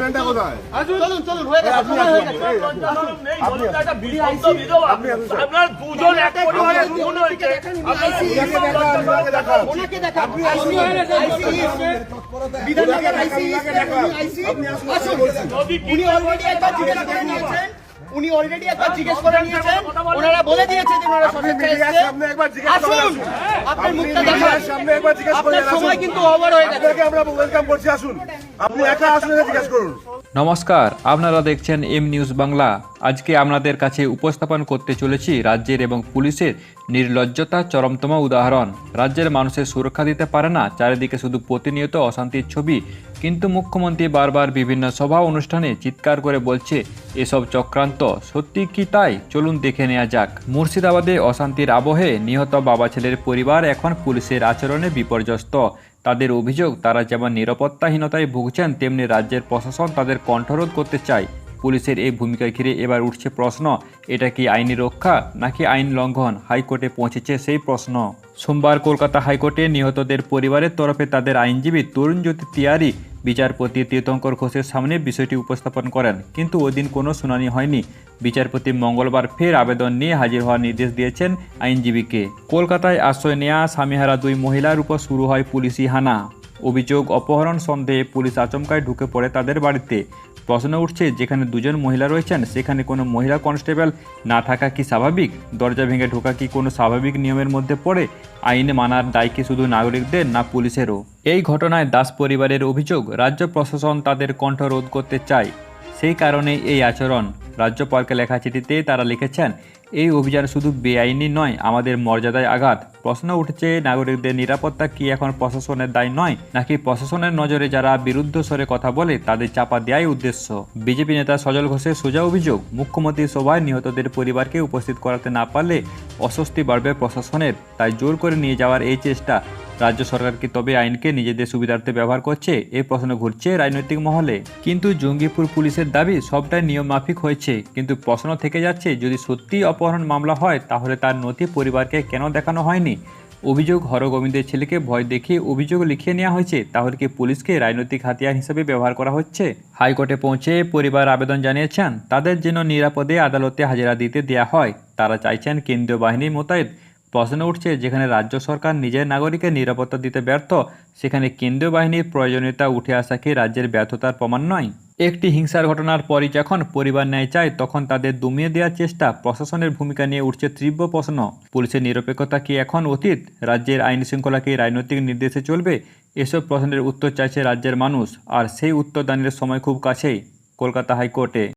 কোথায় চলুন চলুন হয়ে গেছে আপনি সময় হয়ে গেছে। নেই, একটা বিভক্ত বিধবা। আপনি আসুন, আপনার দুজন এক পরিবারের দুজন হয়েছে। আপনারা ওনাকে দেখান, ওনাকে দেখা আপনি আইসি আসুন। বিধাননগর দেখান। আইসি আপনি আসুন, আসুন। উনি অলরেডি একবার জিজ্ঞেস করে নিয়েছেন। উনি অলরেডি একবার জিজ্ঞেস করে নিয়েছেন ওনারা বলে দিয়েছে যে ওনারা সামনে একবার জিজ্ঞেস আসুন। আসুন। আপনার আপনি মুখটা দেখান। সামনে একবার জিজ্ঞেস করে আপনার সময় কিন্তু ওভার হয়ে গেছে। আপনাকে আমরা ওয়েলকাম করছি আসুন। আপনি একা আসুন জিজ্ঞেস করুন। নমস্কার আপনারা দেখছেন এম নিউজ বাংলা আজকে আপনাদের কাছে উপস্থাপন করতে চলেছি রাজ্যের এবং পুলিশের নির্লজ্জতা চরমতম উদাহরণ। রাজ্যের মানুষের সুরক্ষা দিতে পারে না চারিদিকে শুধু প্রতিনিয়ত অশান্তির ছবি কিন্তু মুখ্যমন্ত্রী বারবার বিভিন্ন সভা অনুষ্ঠানে চিৎকার করে বলছে, এসব চক্রান্ত সত্যি কি তাই? চলুন দেখে নেওয়া যাক। মুর্শিদাবাদে অশান্তির আবহে নিহত বাবা ছেলের পরিবার এখন পুলিশের আচরণে বিপর্যস্ত। তাদের অভিযোগ, তারা যেমন নিরাপত্তাহীনতায় ভুগছেন, তেমনি রাজ্যের প্রশাসন তাদের কণ্ঠরোধ করতে চায়। পুলিশের এই ভূমিকা ঘিরে এবার উঠছে প্রশ্ন, এটা কি আইনি রক্ষা নাকি আইন লঙ্ঘন? হাইকোর্টে পৌঁছেছে সেই প্রশ্ন। সোমবার কলকাতা হাইকোর্টে নিহতদের পরিবারের তরফে তাদের আইনজীবী তরুণ জ্যোতি তিয়ারি বিচারপতি তীর্থঙ্কর ঘোষের সামনে বিষয়টি উপস্থাপন করেন। কিন্তু ওদিন কোনো শুনানি হয়নি। বিচারপতি মঙ্গলবার ফের আবেদন নিয়ে হাজির হওয়ার নির্দেশ দিয়েছেন আইনজীবীকে। কলকাতায় আশ্রয় নেয়া স্বামীহারা দুই মহিলার উপর শুরু হয় পুলিশি হানা। অভিযোগ অপহরণ সন্দেহে পুলিশ আচমকায় ঢুকে পড়ে তাদের বাড়িতে। প্রশ্ন উঠছে, যেখানে দুজন মহিলা রয়েছেন, সেখানে কোনো মহিলা কনস্টেবল না থাকা কি স্বাভাবিক? দরজা ভেঙে ঢোকা কি কোনো স্বাভাবিক নিয়মের মধ্যে পড়ে? আইনে মানার দায় কি শুধু নাগরিকদের না পুলিশেরও? এই ঘটনায় দাস পরিবারের অভিযোগ, রাজ্য প্রশাসন তাদের কণ্ঠ রোধ করতে চায়। সেই কারণে এই আচরণ। রাজ্যপালকে লেখা চিঠিতে তারা লিখেছেন এই অভিযান শুধু বেআইনি নয়, আমাদের মর্যাদায় আঘাত। প্রশ্ন উঠছে, নাগরিকদের নিরাপত্তা কি এখন প্রশাসনের দায় নয়, নাকি প্রশাসনের নজরে যারা বিরুদ্ধ স্বরে কথা বলে তাদের চাপা দেওয়াই উদ্দেশ্য? বিজেপি নেতা সজল ঘোষের সোজা অভিযোগ, মুখ্যমন্ত্রী সভায় নিহতদের পরিবারকে উপস্থিত করাতে না পারলে অস্বস্তি বাড়বে প্রশাসনের, তাই জোর করে নিয়ে যাওয়ার এই চেষ্টা রাজ্য সরকার কি তবে আইনকে নিজেদের সুবিধার্থে ব্যবহার করছে? এই প্রশ্ন ঘুরছে রাজনৈতিক মহলে। কিন্তু জঙ্গিপুর পুলিশের দাবি সবটাই নিয়ম মাফিক হয়েছে। কিন্তু প্রশ্ন থেকে যাচ্ছে, যদি সত্যি অপহরণ মামলা হয়, তাহলে তার নথি পরিবারকে কেন দেখানো হয়নি? অভিযোগ, হরগোবিন্দের ছেলেকে ভয় দেখিয়ে অভিযোগ লিখিয়ে নেওয়া হয়েছে। তাহলে কি পুলিশকে রাজনৈতিক হাতিয়ার হিসেবে ব্যবহার করা হচ্ছে? হাইকোর্টে পৌঁছে পরিবার আবেদন জানিয়েছেন, তাদের যেন নিরাপদে আদালতে হাজিরা দিতে দেয়া হয়। তারা চাইছেন কেন্দ্রীয় বাহিনী মোতায়েন প্রশ্ন উঠছে, যেখানে রাজ্য সরকার নিজের নাগরিকের নিরাপত্তা দিতে ব্যর্থ, সেখানে কেন্দ্রীয় বাহিনীর প্রয়োজনীয়তা উঠে আসা কি রাজ্যের ব্যর্থতার প্রমাণ নয়? একটি হিংসার ঘটনার পরই যখন পরিবার ন্যায় চায়, তখন তাদের দমিয়ে দেওয়ার চেষ্টা প্রশাসনের ভূমিকা নিয়ে উঠছে তীব্র প্রশ্ন। পুলিশের নিরপেক্ষতা কি এখন অতীত? রাজ্যের আইন শৃঙ্খলা কি রাজনৈতিক নির্দেশে চলবে? এসব প্রশ্নের উত্তর চাইছে রাজ্যের মানুষ, আর সেই উত্তর দানের সময় খুব কাছেই, কলকাতা হাইকোর্টে।